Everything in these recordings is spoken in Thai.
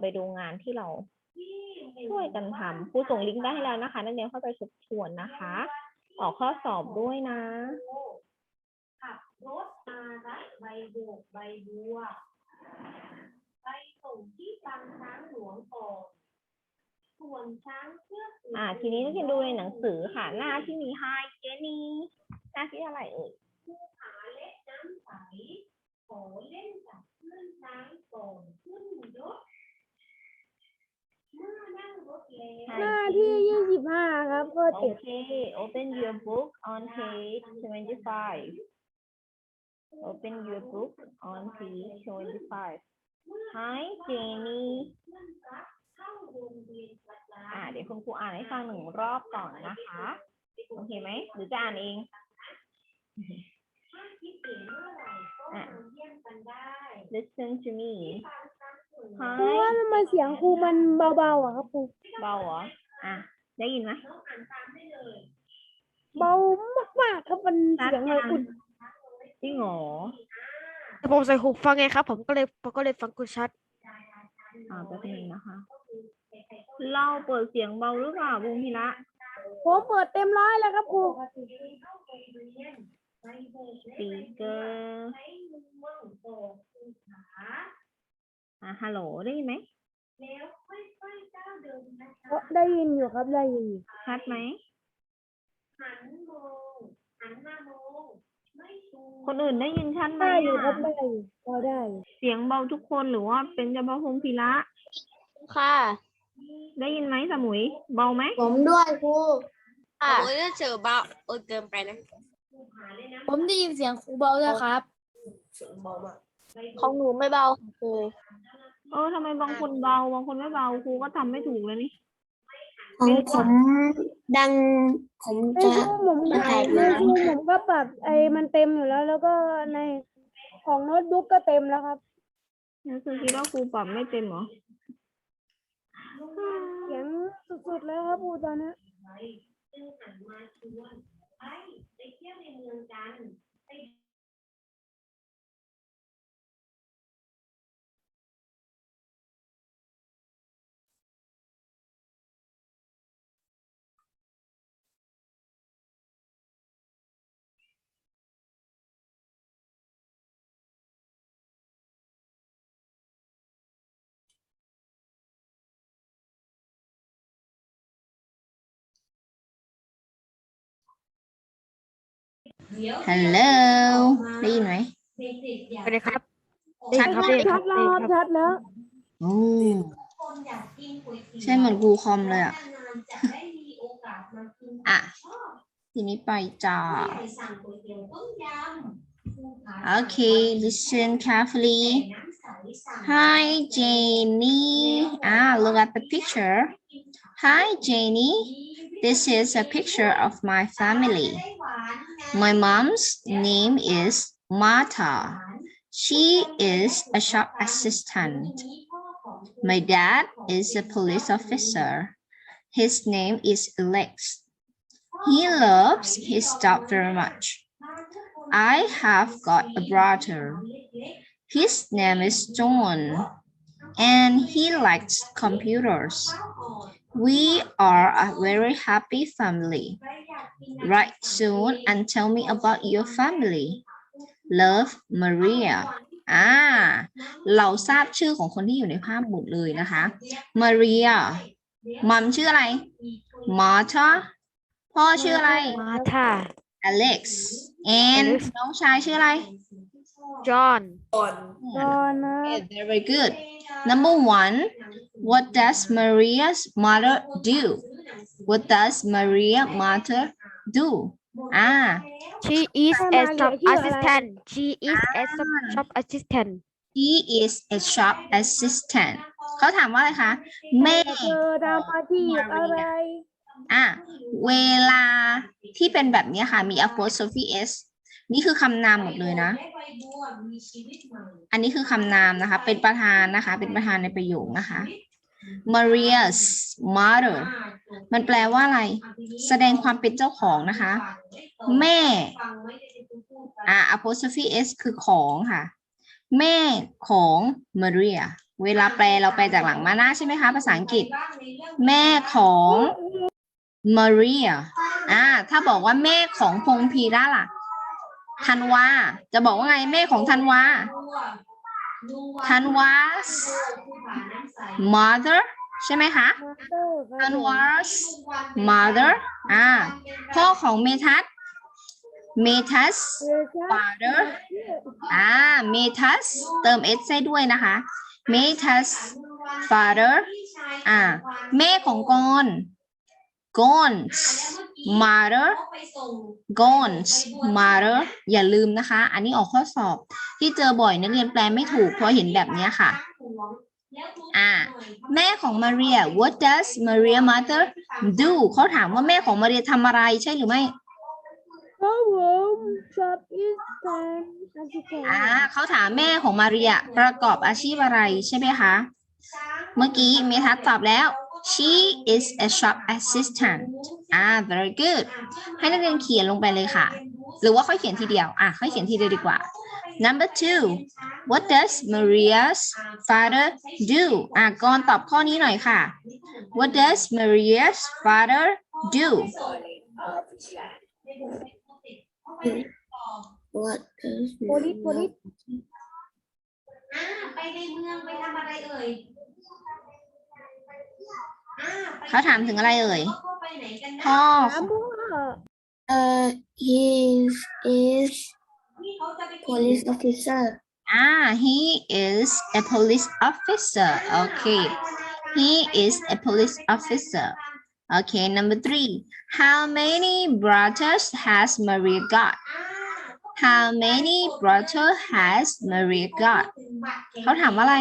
ไปดูงานที่เราช่วยกันทำครูส่งลิงก์ได้ให้แล้วนะคะ นักเรียนเข้าไปทบทวนนะคะ ออกข้อสอบด้วยนะขับรถมารับใบโบกใบบัวไปส่งที่ปางช้างหลวงก่อนส่วนช้างเชือกอื่นอ่า ทีนี้นักเรียนดูในหนังสือค่ะ หน้าที่มี Hi Jenny หน้าที่อะไรเอ่ยขาเล็กน้ำใสขอเล่นกับเพื่อนช้างก่อนขึ้นรถเมื่อนั่งรถแล้ว Hi หน้าที่ยี่สิบห้าครับข้อเจ็ด Okay, open your book on page 25. Open your book on page 25. Hi, Jenny. เข้าโรงเรียนประจอ่าเดี๋ยวคุณครูอ่านให้ฟังหนึ่งรอบก่อนนะคะ โอเคไหม หรือจะอ่านเองำถ้าคิดถึงเมื่อไหร่ก็มาเยี่ยมกันได้ Listen to me. ปางช้างหลวงครูว่า Hi ทำไมเสียงครูมันเบาๆอะครับครูเบาเหรออะ ได้ยินไหมน้องอ่านตามได้เลยเบามากๆครับมันเสียงเลยอุ่นจริงเหรอแต่ผมใส่หูฟังไงครับ ผมก็เลยผมก็เลยฟังคุณชัด อ่าแป๊บนึงนะคะ เราเปิดเสียงเบาหรือเปล่าบุงพิระผมเปิดเต็มร้อยแล้วครับครูสปีกเกอร์ใช้มื อว่างโบกคือขาอะฮัลโหลได้ยินไหมแล้วค่อยๆก้าวเดินนะคะได้ยินอยู่ครับได้ยินอยู่ชัดไหมหันมองหันมามองไม่ชูคนอื่นได้ยินชัดไหมได้อยู่ครับอะได้อยู่พอได้อยู่เสียงเบาทุกคนหรือว่าเป็นเฉพาะพงพิระค่ะ ได้ยินไหมสมุย เบาไหมผมด้วยครูค่ะโอ้ยถ้าเจอเบาเออเกินไปนะ ผมได้ยินเสียงครูเบาด้วยครับ ของหนูไม่เบาครูเออทำไมบางคนเบา บางคนไม่เบาครูก็ทำไม่ถูกเลยนี่ ของผมดังผมในจะ ช่วงผมจะถ่ายในมาช่วงผมก็ปรับไอ้มันเต็มอยู่แล้ว แล้วก็ในของโน้ตบุ๊กก็เต็มแล้วครับนั่นคือคิดว่าครูปรับไม่เต็มเหรอ เสียงสุดๆแล้วครับครูตอนนี้ ฮัลโหลได้ยินไหมเด็กๆอยากไปเลยครับชัดครับไหมชัดแล้วครับชัดแล้วโอ้คนอยากกินก๋วยเตี๋ยวใช่เหมือนกูคอมเลยอะนานๆจะได้มีโอกาสมากินอะชอบทีนี้ไปจ้าผู้ใหญ่สั่งก๋วยเตี๋ยวต้มยำภูผา Okay listen carefully น้ำใสสั่ง Hi Jenny ah look at the picture Hi Jenny this is a picture of my family My mom's name is Martha She is a shop assistant My dad is a police officer. His name is Alex. He loves his dog very much. I have got a brother. His name is John, and he likes computers. We are a very happy family. Write soon and tell me about your family. Love, Maria. อ่า เราทราบชื่อของคนที่อยู่ในภาพหมดเลยนะคะ Maria มัมชื่ออะไร Martha พ่อชื่ออะไรมาท่า Alex and Alex น้องชายชื่ออะไรจอห์นตอนนะ Okay, very good number one what does Maria's mother do what does Maria mother do อ่า she is a shop assistant she is a shop assistant he is a shop assistant เขาถามว่าอะไรคะ แม่ เธอทำอาชีพอะไร อ่ะเวลาที่เป็นแบบเนี้ยค่ะ มี apostrophe s นี่คือคำนามหมดเลยนะ อันนี้คือคำนามนะคะ เป็นประธานนะคะ เป็นประธานในประโยคนะคะ Maria's mother มันแปลว่าอะไร แสดงความเป็นเจ้าของนะคะ แม่ อ่า apostrophe s คือของค่ะ แม่ของมาเรียเวลาแปลเราแปลจากหลังมาหน้าใช่ไหมคะ ภาษาอังกฤษ แม่ของมาเรียอ่า ถ้าบอกว่าแม่ของพงพีระล่ะ ธันวา จะบอกว่าไงแม่ของธันวาธันวา mother ใช่ไหมคะธันวา mother อ่าพ่อของเมทัศเมทัสเออครับ father อ่าเมทัสเติม s ให้ด้วยนะคะเมทัส father อ่าแม่ของกอน กอน mother gons mother อย่าลืมนะคะ อันนี้ออกข้อสอบที่เจอบ่อยนักเรียนแปลไม่ถูกเพราะเห็นแบบเนี้ยค่ะอ่าแม่ของมาเรีย what does Maria mother do เขาถามว่าแม่ของมาเรียทำอะไรใช่หรือไม่ครับผมชอบอีสแตนอาชิเกะอ่าเขาถามแม่ของมาเรียประกอบอาชีพอะไรใช่ไหมคะ เมื่อกี้เมทัศน์ตอบแล้ว she is a shop assistant อ่า very good ให้นักเรียนเขียนลงไปเลยค่ะ หรือว่าค่อยเขียนทีเดียว อะ ค่อยเขียนทีเดียวดีกว่า number two what does Maria's father do อะก่อนตอบข้อนี้หน่อยค่ะ what does Maria's father do What does โพลิสโพลิส อ่าไปในเมืองไปทำอะไรเอ่ยอ่ไป เขาถามถึงอะไรเอ่ย พ่อไปไหนกันนะ พ่อ ถามพ่อ uh he is ที่เขาจะไปกิน police officer อ่า he is a police officer okay he is a police officer okay number three how many brothers has Maria got how many brothers has Maria got เขาถามว่าอะไร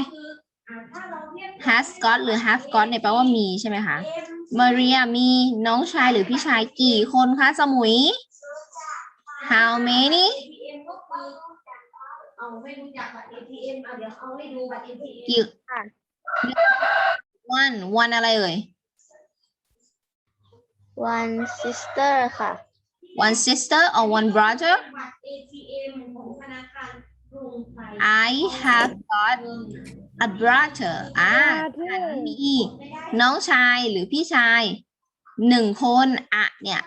Has got หรือ have got เนี่ยแปลว่ามีใช่ไหมคะ Maria มีน้องชายหรือพี่ชายกี่คนคะสมุย how many ATM ก็คือเอาไม่รู้จักบัตร ATM เอาเดี๋ยวเอาให้ดูบัตร ATM กี่ one one อะไรเอ่ย one sister ค่ะ one sister or one brother บัตร ATM ของธนาคารกรุงไทย I have got a brother อ่าฉันมีน้องชายหรือพี่ชายหนึ่งคนอะเนี่ย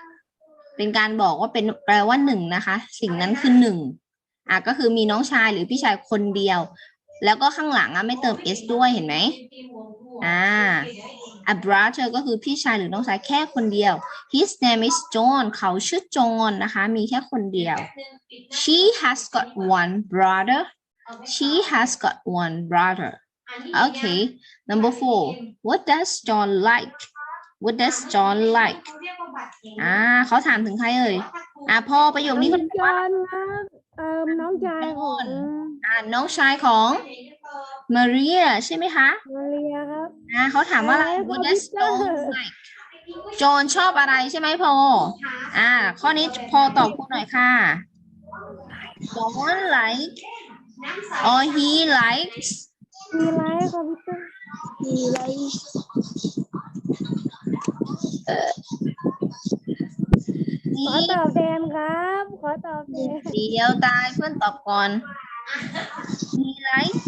เป็นการบอกว่าเป็นแปลว่าหนึ่งนะคะ สิ่งนั้นคือหนึ่งอะก็คือมีน้องชายหรือพี่ชายคนเดียว แล้วก็ข้างหลังอะไม่เติม s ด้วยเห็นไหมอ่า a brother ก็คือพี่ชายหรือน้องชายแค่คนเดียว his name is John เขาชื่อจอห์นนะคะ มีแค่คนเดียว she has got one brother she has got one brother okay number four what does John like what does John like อ่าเขาถามถึงใครเอ่ย อ่าพ่อประโยคนี้น้ก็องจอนครับเอ่อน้องชายของอ่าน้องชายของ Maria ใช่ไหมคะมาเรียครับอ่าเขาถามว่าอะไรเอ้ย what does คอมพิว John เตอร์ like จอห์นชอบอะไรใช่ไหมพออ่า ข้อนี้พอตอบคุณหน่อยค่ะ John like or he likes มีไลฟ์คอมพิวเตอร์ he likes ขอตอบแทนครับ ขอตอบแทนเดี๋ยวตายเพื่อนตอบก่อน he likes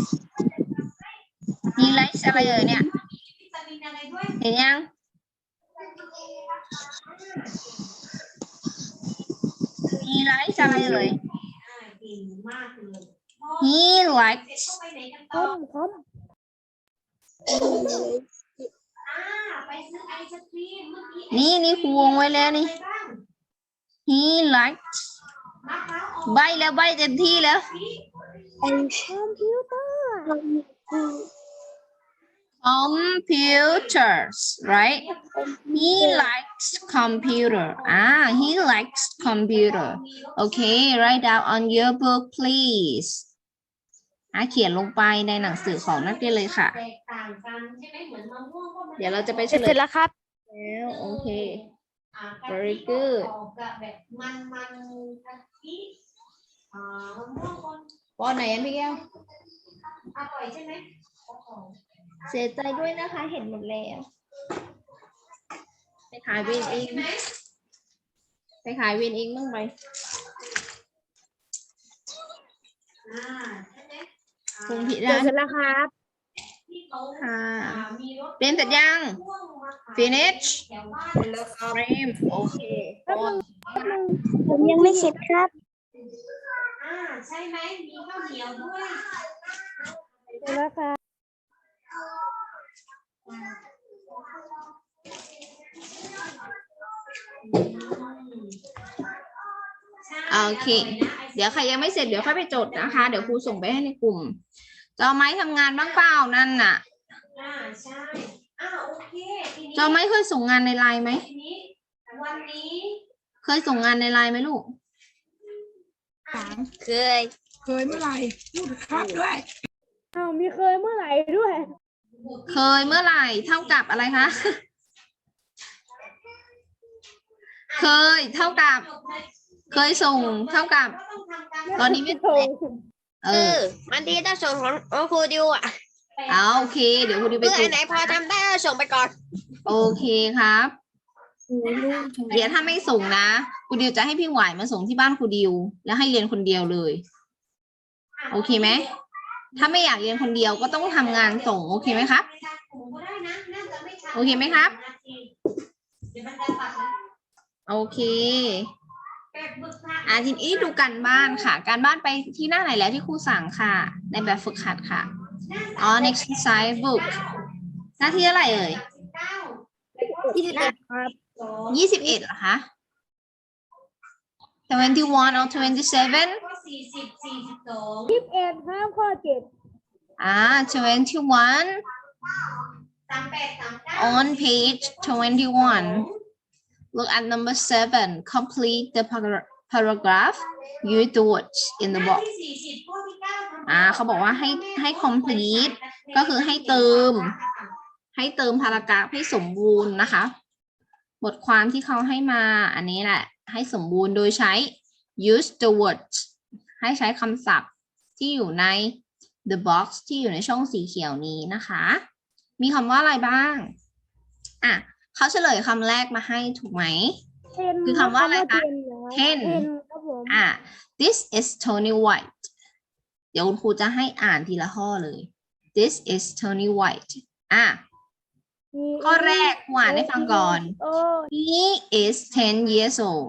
he likes อะไรเอ่ยเนี่ยเห็นยัง he likes อะไรเอ่ย he likes คอมคอมนี่นี่ครูวงไว้แล้วนี่ he likes ใบแล้วใบเต็มที่แล้วคอมพิวเตอร์ computers right he likes computer ah he likes computer okay write down on your book please อะเขียนลงไปในหนังสือของนักเรียนเลยค่ะ แตกต่างกันใช่ไหมเหมือนมะม่วงก็มันเดี๋ยวเราจะไปเฉเสร็จลเสร็ยจแล้วครับ แล้วโอเค อ่ากะ Very ทิ good ออกกับแบบมันมันกะทิอ่ามะม่วงคนปอไหนอันพี่แก้ว อร่อยใช่ไหมโอ้โหเสียใจด้วยนะคะเห็นหมดแล้ว ไปขายวินเองไปขายวินเองบ้างไหมอ่า ใช่ไหมคุณพิเดี๋ยรัวนเสร็จแล้วครับที่เขาค่ะอ่ามีรถเรียนเสร็จยังพ่วงมาขาย finish แถวบ้านเฟรมโอเคแป๊บนึงแป๊บนึงผมยังไม่เสร็จครับ อ่าใช่ไหมมีข้าวเหนียวด้วยเสร็จแล้วครับโอเค เดี๋ยวใครยังไม่เสร็จเดี๋ยวค่อยไปจดนะคะ เดี๋ยวครูส่งไปให้ในกลุ่มจะเอาไม้ทำงานบ้างเปล่านั่นน่ะอ่าใช่อ่าโอเคทีนี้จะเอาไม้เคยส่งงานในไลน์ไหมทีนี้วันนี้เคยส่งงานในไลน์ไหมลูกเคยเคยเมื่อไหร่พูดครับด้วยอ้าวมีเคยเมื่อไหร่ด้วย เคยเมื่อไหร่เท่ากับอะไรคะเคยเท่ากับ เคยส่งเท่ากับก็ต้องทำการตอนนี้ไม่โถ่เออวันที่ต้องส่งของของครูดิวอะเอาโอเค เดี๋ยวครูดิวไปเมื่อส่อังนไหนพอทำได้ก็ส่งไปก่อน โอเคครับ เดี๋ยวถ้าไม่ส่งนะครูดิวจะให้พี่หวายมาส่งที่บ้านครูดิว แล้วให้เรียนคนเดียวเลย โอเคไหมถ้าไม่อยากเรียนคนเดียวก็ต้องทำงานส่งโอเคไหมครับ โอเคไหมครับเดี๋ยวมันจะตัดนะโอเคแปดบึกค่ะ อาทีนี้ดูการบ้านค่ะ การบ้านไปที่หน้าไหนแล้วที่ครูสั่งค่ะ ในแบบฝึกหัดค่ะ on exercise book หน้าที่เท่าไหร่เอ่ยเก้ายี่สิบเอ็ดครับสองยี่สิบเอ็ดเหรอคะ twenty one or twenty seven ก็สี่สิบสี่สิบสองยี่สิบเอ็ดครับข้อเจ็ดอ่า twenty one สามแปดสามเก้า on page twenty one look at number seven complete the para- paragraph use the words in the box อ่าทำอ่าเขาบอกว่าให้ให้ complete ก็คือให้เติม ให้เติมพารากราฟให้สมบูรณ์นะคะ บทความที่เขาให้มาอันนี้แหละ ให้สมบูรณ์โดยใช้ use the words ให้ใช้คำศัพท์ที่อยู่ใน the box ที่อยู่ในช่องสีเขียวนี้นะคะ มีคำว่าอะไรบ้าง อะ เขาเฉลยคำแรกมาให้ถูกไหมเทนคือคำว่าอะไรคะเทน ten เทนครับผมอะ this is Tony White เดี๋ยวคุณครูจะให้อ่านทีละข้อเลย this is Tony White อะข้อแรกหวานให้ฟังก่อนโอ้ he is 10 years old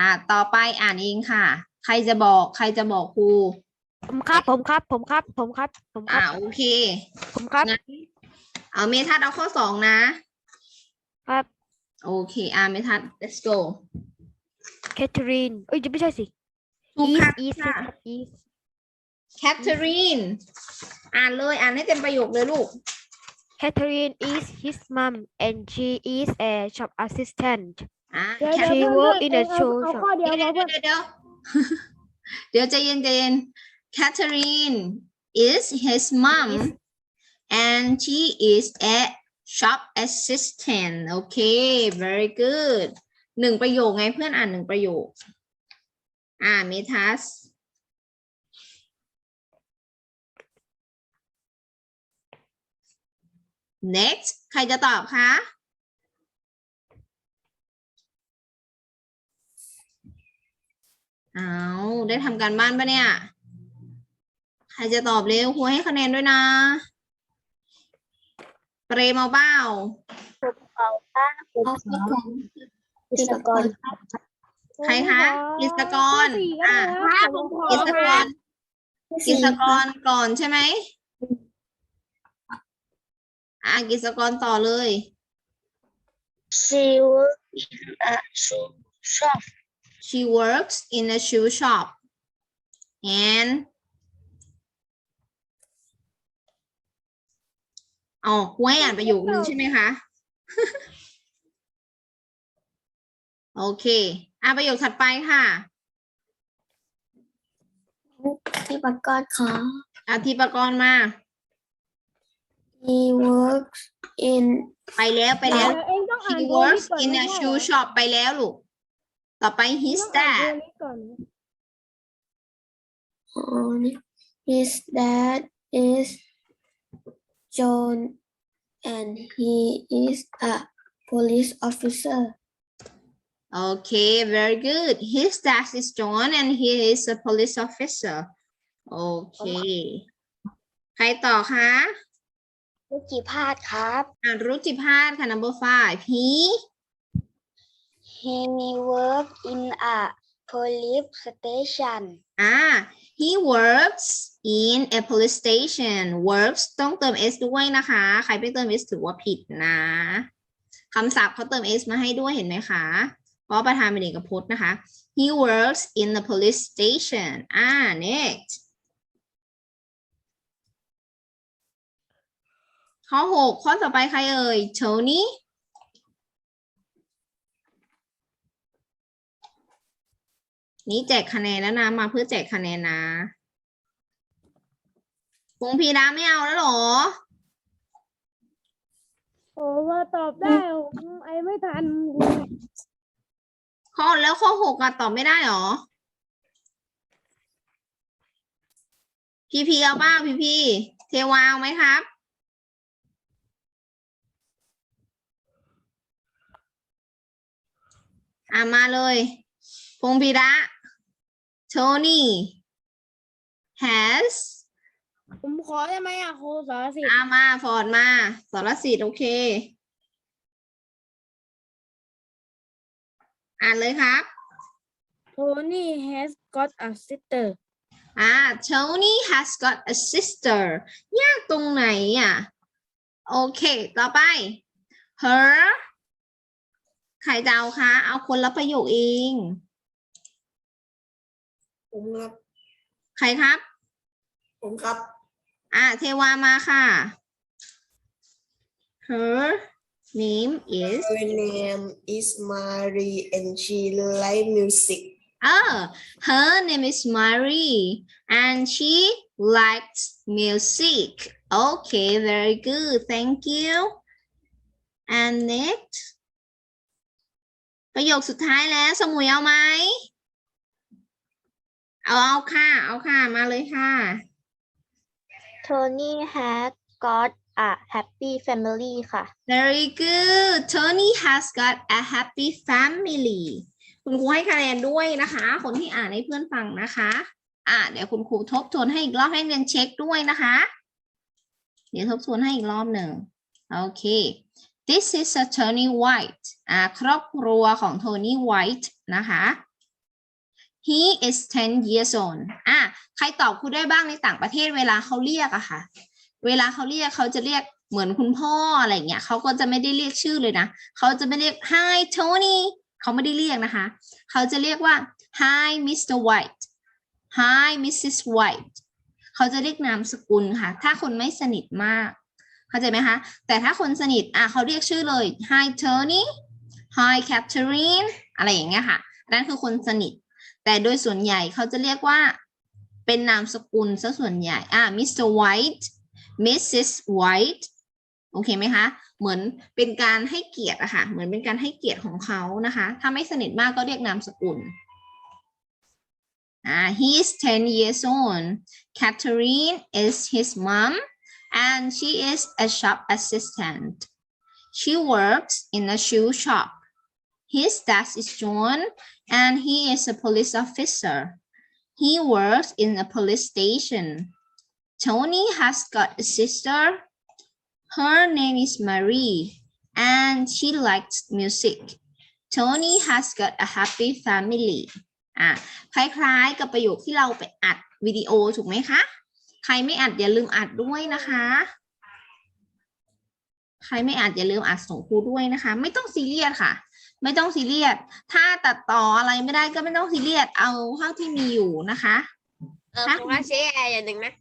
อะต่อไปอ่านเองค่ะ ใครจะบอกใครจะบอกครู ผมครับ ผมครับ ผมครับ ผมครับ ผมคอะรับโอเคผมครับ งั้น เอาเมทัศน์เอาข้อสองนะ ครับโอเคอะเมทัศน์ let's go แคทเธอรีนเอ้ยจะไม่ใช่สิถูกอีสค่ะ อีสค่ะอีส Catherine อ่านเลยอ่านให้เต็มประโยคเลยลูก Catherine is his mom and she is a shop assistant อะเดี๋ยว She เดี๋ยว work เพื่ in อน a ๆเอา show เอา shop ข้อเดียวเดี๋พยอวเพื่อนเดี๋ยวเดี๋ยวเดี๋ยวใจเย็นใจเย็น Catherine is his mom and she is a shop assistant โอเค very good หนึ่งประโยคไงเพื่อนอ่านหนึ่งประโยค อ่าเมทัส next ใครจะตอบคะเอาได้ทำการบ้านปะเนี่ย ใครจะตอบเร็วครูให้คะแนนด้วยนะ เปรมเอาเบ้ากิจกรใครคะกิจกรข้อสี่อะครับผมขอกิจกรกิจกรก่อนใช่ไหมอะกิจกรต่อเลย She work in a shoe shop she works in a shoe shop and อ๋อครูให้อ่านประโยคนึงใช่ไหมคะ โอเค อะประโยคถัดไปค่ะ ที่ประกอบค่ะ อาทิปกรณ์มา He works in ไปแล้วไปแล้วเดี๋ยวเองต้องอ่าน he ตัวนี้ works ก่อน in ไม่ a ใช่ shoe เหรอ shop ไปแล้วลูก ต่อไป his ต้องอ่าน dad ตัวนี้ก่อน on his dad is John and he is a police officer. Okay very good his dad is John and he is a police officer โอเคใครต่อคะรุจิพาสครับ อ่ารุจิพาสค่ะ number five he He worked in a police station อ่า he works in a police station works ต้องเติม s ด้วยนะคะ ใครไม่เติม s ถือว่าผิดนะคำศัพท์เขาเติม s มาให้ด้วยเห็นไหมคะ เพราะประธานเป็นเอกพจน์นะคะ he works in the police station อ่า next ข้อหกข้อต่อไปใครเอ่ย Tony นี่ แจกคะแนนแล้วนะ มาเพื่อแจกคะแนนนะพงพีดาไม่เอาแล้วเหรอ โอ้ว่าตอบได้ผมไอไม่ทันข้อแล้วข้อหกอะตอบไม่ได้เหรอ พีพีเอาเปล่าพีพีเทวาเอาไหมครับ อะมาเลย พงพีระ Tony has ผมขอได้ไหมอะครูสารสิทธิ์อามาฟอร์ดมาสรสิทธิ์โอเค อ่านเลยครับโทนี่ has got a sister อ่า Tony has got a sister ยากตรงไหนอะ โอเค ต่อไป her ใครจะเอาคะ เอาคนละประโยคเอง ผมครับใครครับ ผมครับ อ่าเทวามาค่ะ her name is Her name is Marie and she like music Oh, her name is Marie and she likes music. Okay, very good. Thank you. And next ประโยคสุดท้ายแล้วสมุยเอาไหม เอาเอาค่ะ เอาค่ะ มาเลยค่ะ Tony has got a happy family ค่ะ Very good. Tony has got a happy family. คุณครูให้คะแนนด้วยนะคะ คนที่อ่านให้เพื่อนฟังนะคะ อ่าเดี๋ยวคุณครูทบทวนให้อีกรอบให้เรียนเช็คด้วยนะคะ เดี๋ยวทบทวนให้อีกรอบหนึ่งโอเค This is a Tony White อ่าครอบครัวของ Tony White นะคะ He is 10 years old อะใครตอบครูได้บ้างในต่างประเทศเวลาเขาเรียกอะค่ะ เวลาเขาเรียกเขาจะเรียกเหมือนคุณพ่ออะไรเงี้ยเขาก็จะไม่ได้เรียกชื่อเลยนะ เขาจะไม่เรียก Hi Tony เขาไม่ได้เรียกนะคะ เขาจะเรียกว่า Hi Mr. White Hi Mrs. White เขาจะเรียกนามสกุลค่ะ ถ้าคนไม่สนิทมาก เข้าใจไหมคะ แต่ถ้าคนสนิทอะเขาเรียกชื่อเลย Hi Tony Hi Catherine อะไรอย่างเงี้ยค่ะนั่นคือคนสนิท แต่โดยส่วนใหญ่เขาจะเรียกว่า เป็นนามสกุลซะส่วนใหญ่ อะ Mr. White Mrs. White โอเคไหมคะ เหมือนเป็นการให้เกียรติอะค่ะ เหมือนเป็นการให้เกียรติของเขานะคะ ถ้าไม่สนิทมากก็เรียกนามสกุลอ่า he is 10 years old Catherine is his mom and she is a shop assistant she works in a shoe shop his dad is John and he is a police officer he works in a police station Tony has got a sister her name is Marie and she likes music. Tony has got a happy family. อะคล้ายๆกับประโยคที่เราไปอัดวิดีโอถูกไหมคะ ใครไม่อัดอย่าลืมอัดด้วยนะคะ ใครไม่อัดอย่าลืมอัดส่งครูด้วยนะคะ ไม่ต้องซีเรียสค่ะ ไม่ต้องซีเรียส ถ้าตัดต่ออะไรไม่ได้ก็ไม่ต้องซีเรียส เอาเท่าที่มีอยู่นะคะ เออฮะผมว่าเชื่ออย่างหนึ่งนะ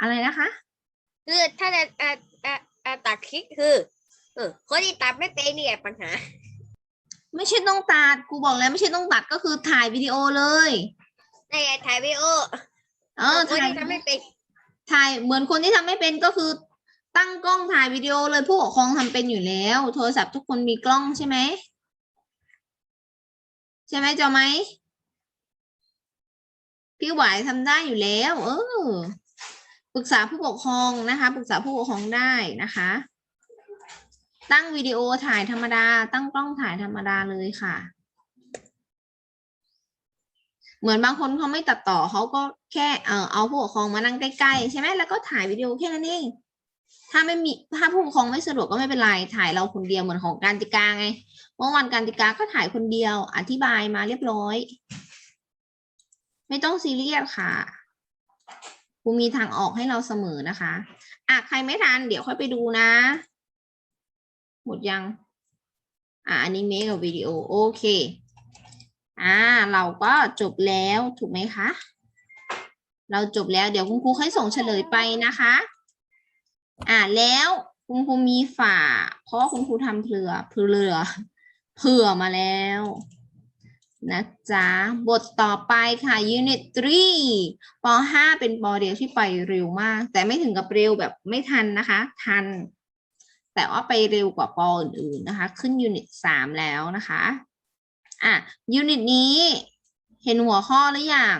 อะไรนะคะ คือถ้าจะอ่าอ่าอ่าตัดคลิปคือ เออคนที่ตัดไม่เป็นเนี่ยปัญหา ไม่ใช่ต้องตัดครูบอกแล้วไม่ใช่ต้องตัดก็คือถ่ายวิดีโอเลย ในไงถ่ายวิดีโอ เออคนถ่ายที่ทำไม่เป็น ถ่ายเหมือนคนที่ทำไม่เป็นก็คือ ตั้งกล้องถ่ายวิดีโอเลยผู้ปกครองทำเป็นอยู่แล้ว โทรศัพท์ทุกคนมีกล้องใช่ไหมใช่ไหมเจอไหมพี่หวายทำได้อยู่แล้ว เออปรึกษาผู้ปกครองนะคะ ปรึกษาผู้ปกครองได้นะคะ ตั้งวิดีโอถ่ายธรรมดา ตั้งกล้องถ่ายธรรมดาเลยค่ะ เหมือนบางคนเขาไม่ตัดต่อเขาก็แค่เออเอาผู้ปกครองมานั่งใกล้ๆใช่ไหมแล้วก็ถ่ายวิดีโอแค่นั้นเอง ถ้าไม่มีถ้าผู้ปกครองไม่สะดวกก็ไม่เป็นไรถ่ายเราคนเดียวเหมือนของการติกาไงเมื่อวันการติกาก็ถ่ายคนเดียว อธิบายมาเรียบร้อย ไม่ต้องซีเรียสค่ะครูมีทางออกให้เราเสมอนะคะอะใครไม่ทันเดี๋ยวค่อยไปดูนะ หมดยัง อะอันนี้เมกับวิดีโอโอเคอ่าเราก็จบแล้วถูกไหมคะ เราจบแล้วเดี๋ยวคุณครูค่อยส่งเฉลยไปนะคะ อ่าแล้วคุณครูมีฝา เพราะคุณครูทำเผื่อเผื่อเผื่อมาแล้ว นะจ๊ะ บทต่อไปค่ะ Unit 3ป .5 เป็นปเดียวที่ไปเร็วมาก แต่ไม่ถึงกับเร็วแบบไม่ทันนะคะ ทัน แต่ว่าไปเร็วกว่าปอื่นๆนะคะ ขึ้น Unit 3แล้วนะคะอะ Unit นี้เห็นหัวข้อหรือยัง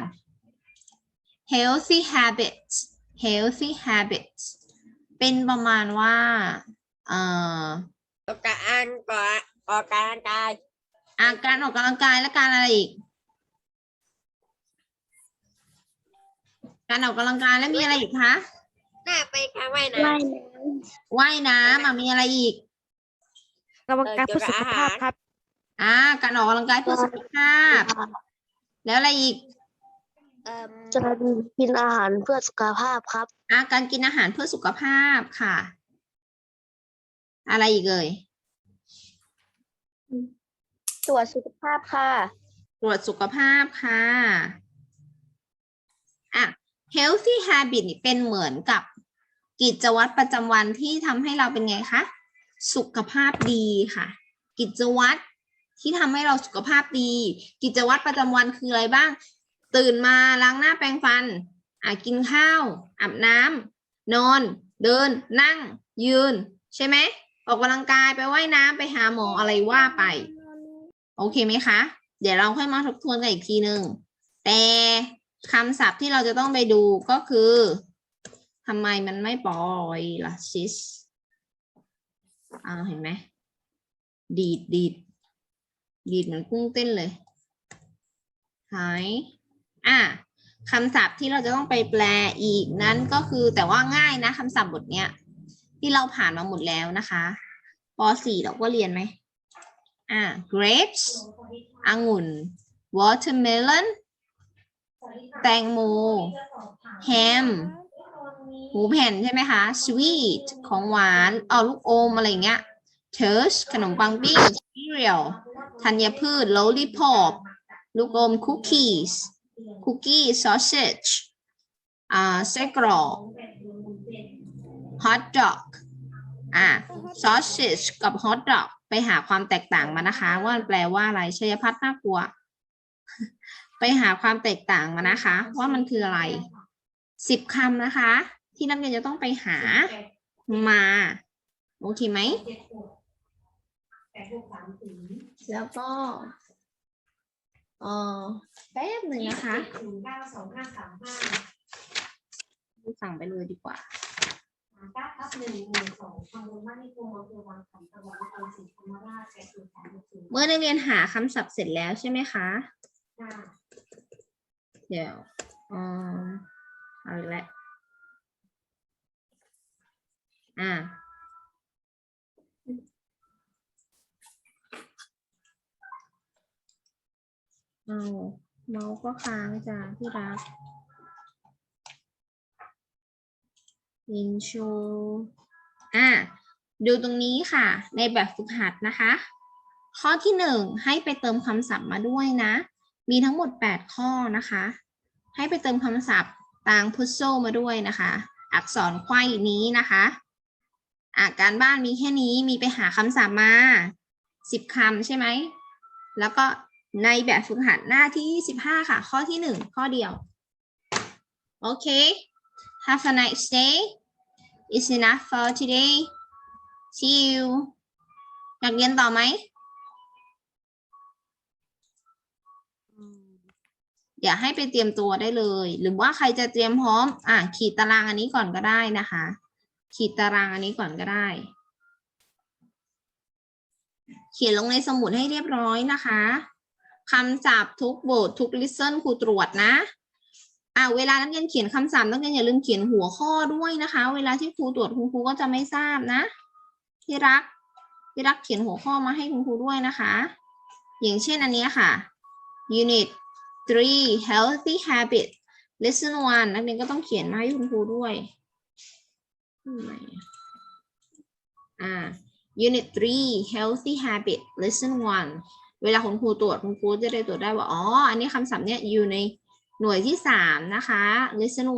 healthy habits healthy habits เป็นประมาณว่า เอ่อออกการก่อนออกกำลังกายอาการออกกำลังกายและการอะไรอีก การออกกำลังกายแล้วมีอะไรอีกคะหน้าไปทางว่ายน้ว่ายน้ำอะมีอะไรอีก กำลังกายเพื่อสุขภาพครับ อ่า การออกกำลังกายเพื่อสุขภาพ แล้วอะไรอีกำเอ่มจะกินอาหารเพื่อสุขภาพครับ อ่าการกินอาหารเพื่อสุขภาพค่ะ อะไรอีกเอ่ยตรวจสุขภาพค่ะ ตรวจสุขภาพค่ะอะ healthy habit นี่เป็นเหมือนกับกิจวัตรประจำวันที่ทำให้เราเป็นไงคะ สุขภาพดีค่ะ กิจวัตรที่ทำให้เราสุขภาพดี กิจวัตรประจำวันคืออะไรบ้าง ตื่นมาล้างหน้าแปรงฟัน อะกินข้าวอาบน้ำนอน เดิน นั่ง ยืน ใช่ไหมออกกำลังกายไปว่ายน้ำไปหาหมออะไรว่าไป โอเคไหมคะ เดี๋ยวเราค่อยมาทบทวนกันอีกทีหนึ่งแต่คำศัพท์ที่เราจะต้องไปดูก็คือทำไมมันไม่ปล่อยล่ะซิสอ้าเห็นไหมดีดดีดดีดเหมือนกุ้งเต้นเลยหายอะ คำศัพท์ที่เราจะต้องไปแปลอีกนั้นก็คือแต่ว่าง่ายนะคำศัพท์บทเนี้ย ที่เราผ่านมาหมดแล้วนะคะป .4 เราก็เรียนไหมอ่า grapes องุ่น watermelon แตงโม ham หมูแผ่นใช่ไหมคะ sweet ของหวาน เอาลูกอมอะไรเงี้ย toast ขนมปังปิ้ง cereal ธัญพืช lollipop ลูกอม cookies cookie sausage อ่าไส้กรอก hot dog อ่า sausage กับ hot dog ไปหาความแตกต่างมานะคะ ว่ามันแปลว่าอะไรชัยพัฒน์น่ากลัว ไปหาความแตกต่างมานะคะ ว่ามันคืออะไรสิบคำนะคะ ที่นักเรียนจะต้องไปหามา โอเคไหมแล้วก็ เออแป๊บหนึ่งนะคะศูนย์เก้าสองห้าสามห้าสั่งไปเลยดีกว่าเก้าทับหนึ่งหนึ่งสองตำบลบ้านนิคมอำเภอวังขันจังหวัดนครศรีธรรมราชแปดศูนย์สามหกศูนย์เมื่อนักเรียนหาคำศัพท์เสร็จแล้วใช่ไหมคะห้าเดี๋ยวอืมเอาอีกแล้วอ่า เอาเมาส์ก็ค้างจ้าที่รักอินโชอะดูตรงนี้ค่ะ ในแบบฝึกหัดนะคะ ข้อที่หนึ่งให้ไปเติมคำศัพท์มาด้วยนะ มีทั้งหมด 8 ข้อนะคะ ให้ไปเติมคำศัพท์ต่างพุทโซมาด้วยนะคะ อักษรไขว้นี้นะคะอะการบ้านมีแค่นี้มีไปหาคำศัพท์มา 10คำใช่ไหม แล้วก็ ในแบบฝึกหัดหน้าที่ 25 ค่ะ ข้อที่ 1 ข้อเดียว โอเค have a nice day it's enough for today see you อยากเรียนต่อไหม เดี๋ยวให้ไปเตรียมตัวได้เลย หรือว่าใครจะเตรียมพร้อม อะ ขีดตารางอันนี้ก่อนก็ได้นะคะ ขีดตารางอันนี้ก่อนก็ได้ เขียนลงในสมุดให้เรียบร้อยนะคะ คำศัพท์ทุกบททุก listen ครูตรวจนะอ่าเวลานักเรียนเขียนคำศัพท์นักเรียนอย่าลืมเขียนหัวข้อด้วยนะคะ เวลาที่ครูตรวจคุณครูก็จะไม่ทราบนะ ที่รักที่รักเขียนหัวข้อมาให้คุณครูด้วยนะคะ อย่างเช่นอันนี้ค่ะ unit 3 healthy habit lesson 1 นักเรียนก็ต้องเขียนมาให้คุณครูด้วยอ่า unit 3 healthy habit lesson 1 เวลาคุณครูตรวจคุณครูจะได้ตรวจได้ว่า อ๋อ อันนี้คำศัพท์เนี้ยอยู่ในหน่วยที่สามนะคะ lesson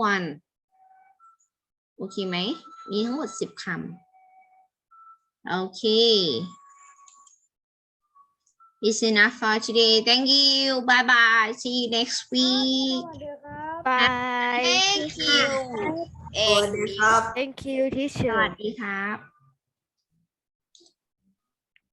1โอเคไหม มีทั้งหมดสิบคำ โอเค It's enough for today. Thank you. Bye bye. See you next ส week. วัสดีครับ Bye. thank you สวัสดีครับ Thank you, ส teacher. วัสดีครับ